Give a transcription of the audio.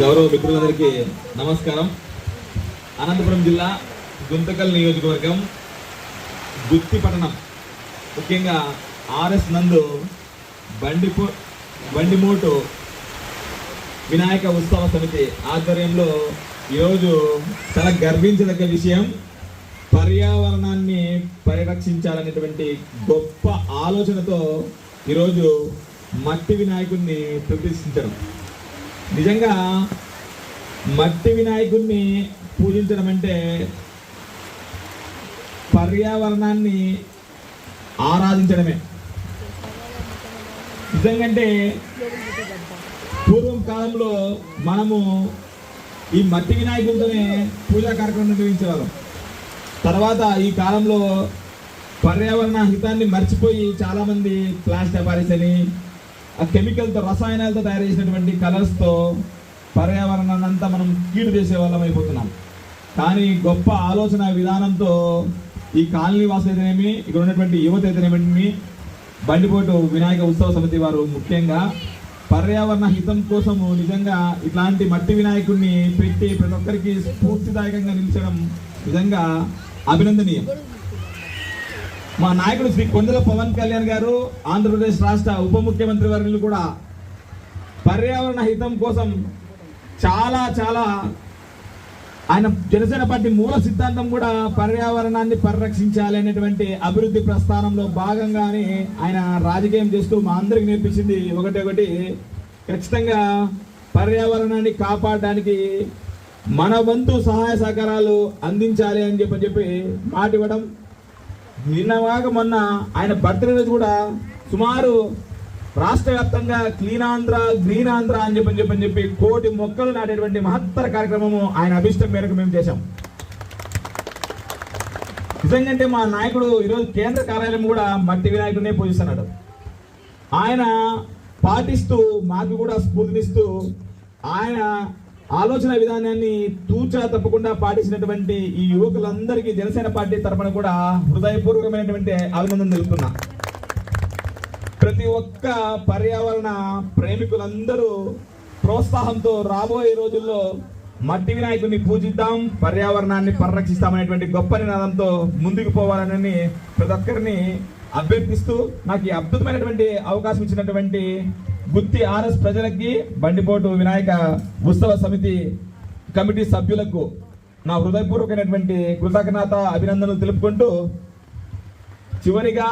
గౌరవ మిత్రులందరికీ నమస్కారం. అనంతపురం జిల్లా గుంతకల్ నియోజకవర్గం గుత్తి పట్టణం ముఖ్యంగా ఆర్ఎస్ నందు బండిపో బండిమోటు వినాయక ఉత్సవ సమితి ఆధ్వర్యంలో ఈరోజు చాలా గర్వించదగ్గ విషయం పర్యావరణాన్ని పరిరక్షించాలనేటువంటి గొప్ప ఆలోచనతో ఈరోజు మట్టి వినాయకుడిని ప్రతిష్ఠించడం. నిజంగా మట్టి వినాయకుడిని పూజించడం అంటే పర్యావరణాన్ని ఆరాధించడమే. నిజంగంటే పూర్వం కాలంలో మనము ఈ మట్టి వినాయకుడితోనే పూజా కార్యక్రమం నిర్వహించేవాళ్ళం. తర్వాత ఈ కాలంలో పర్యావరణ హితాన్ని మర్చిపోయి చాలామంది ప్లాస్టిక్ పారిస్ అని ఆ కెమికల్తో రసాయనాలతో తయారు చేసినటువంటి కలర్స్తో పర్యావరణాన్ని అంతా మనం కీడు చేసే వాళ్ళం అయిపోతున్నాం. కానీ గొప్ప ఆలోచన విధానంతో ఈ కాలనీ వాసులు అయితేనేమి ఇక్కడ ఉన్నటువంటి యువత అయితేనేమి బండిపోటు వినాయక ఉత్సవ సమితి వారు ముఖ్యంగా పర్యావరణ హితం కోసము నిజంగా ఇట్లాంటి మట్టి వినాయకుడిని పెట్టి ప్రతి ఒక్కరికి స్ఫూర్తిదాయకంగా నిలిచడం నిజంగా అభినందనీయం. మా నాయకుడు శ్రీ కొండల పవన్ కళ్యాణ్ గారు ఆంధ్రప్రదేశ్ రాష్ట్ర ఉప ముఖ్యమంత్రి వర్యులు కూడా పర్యావరణ హితం కోసం చాలా చాలా ఆయన జనసేన పార్టీ మూల సిద్ధాంతం కూడా పర్యావరణాన్ని పరిరక్షించాలి అనేటువంటి అభివృద్ధి ప్రస్థానంలో భాగంగానే ఆయన రాజకీయం చేస్తూ మా అందరికి నేర్పించింది ఒకటి ఒకటి. ఖచ్చితంగా పర్యావరణాన్ని కాపాడడానికి మన వంతు సహాయ సహకారాలు అందించాలి అని చెప్పి చెప్పి మాట ఇవ్వడం నిన్నవాక మొన్న ఆయన బర్త్డే రోజు కూడా సుమారు రాష్ట్ర వ్యాప్తంగా క్లీన్ ఆంధ్ర గ్రీన్ ఆంధ్ర అని చెప్పని చెప్పని చెప్పి కోటి మొక్కలు నాటేటువంటి మహత్తర కార్యక్రమము ఆయన అభిష్టం మేరకు మేము చేశాం. నిజంగా మా నాయకుడు ఈరోజు కేంద్ర కార్యాలయం కూడా మట్టి వినాయకుడినే పూజిస్తున్నాడు. ఆయన పాటిస్తూ మాకు కూడా స్ఫూర్తినిస్తూ ఆయన ఆలోచన విధానాన్ని తూచా తప్పకుండా పాటించినటువంటి ఈ యువకులందరికీ జనసేన పార్టీ తరఫున కూడా హృదయపూర్వకమైనటువంటి అభినందన తెలుపుతున్నా. ప్రతి ఒక్క పర్యావరణ ప్రేమికులందరూ ప్రోత్సాహంతో రాబోయే రోజుల్లో మట్టి వినాయకుడిని పూజిద్దాం పర్యావరణాన్ని పరిరక్షిస్తామనేటువంటి గొప్ప నినాదంతో ముందుకు పోవాలని ప్రతి ఒక్కరిని అభ్యర్థిస్తూ నాకు ఈ అద్భుతమైనటువంటి అవకాశం ఇచ్చినటువంటి గుత్తి ఆర్ఎస్ ప్రజలకి బండిపోటు వినాయక ఉత్సవ సమితి కమిటీ సభ్యులకు నా హృదయపూర్వకమైనటువంటి కృతజ్ఞత అభినందనలు తెలుపుకుంటూ చివరిగా